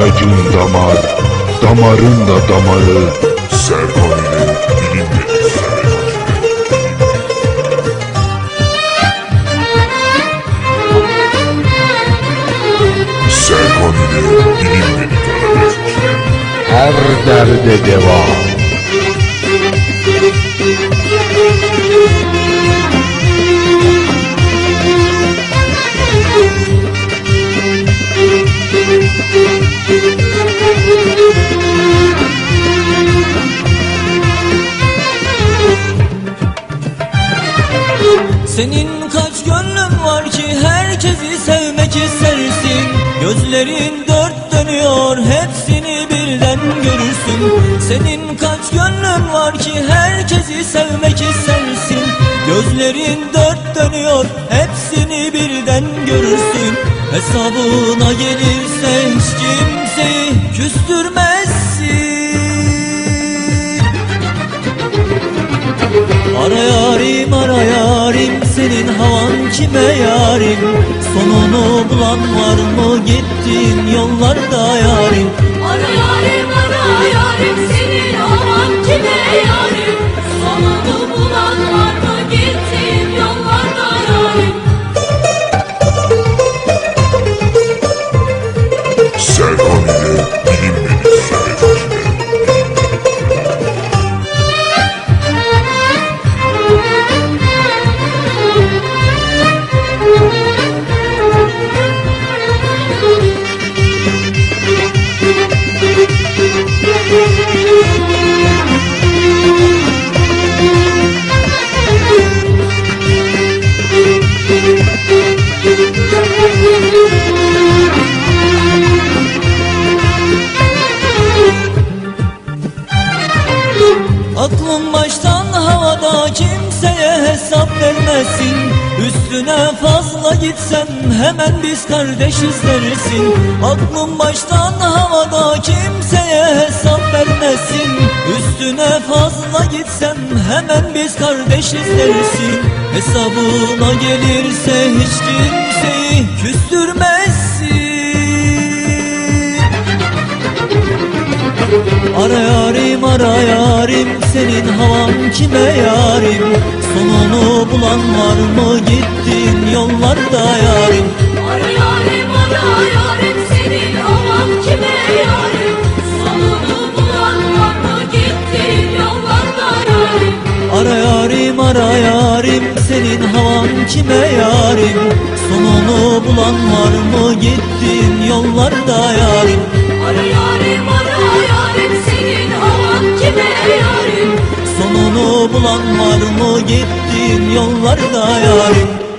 İlacın damar, damarın da damarı. Bilinmedik sebep. Serkan ile bilinmedik arabesk. Her derde deva. Senin kaç gönlün var ki herkesi sevmek istersin? Gözlerin dört dönüyor hepsini birden görürsün. Senin kaç gönlün var ki herkesi sevmek istersin? Gözlerin dört dönüyor hepsini birden görürsün. Hesabına gelirse hiç kimseyi küstürmezsin. Ara yarim ara yarim senin havan kime yarim? Sonunu bulan var mı? Gittin yollarda yarim. Ara yarim ara yarim senin aman kime yarim? Sonunu bulan var mı? Gittin yollarda yarim. Serkan Aklın baştan havada kimseye hesap vermesin. Üstüne fazla gitsen hemen biz kardeşiz dersin Aklın baştan havada kimseye hesap vermesin. Üstüne fazla gitsen hemen biz kardeşiz dersin Hesabına gelirse hiç kimseyi küstürmezsin Ara yarim ara yarim senin havan kime yarim? Sonunu bulan var mı? Gittin yollarda yarim. Ara yarim ara yarim senin aman kime yarim? Sonunu bulan var mı? Gittin yollarda yarim. Ara yarim ara yarim senin havan kime yarim? Sonunu bulan var mı? Gittin yollarda yarim bulan var mı gittin yollarda yarim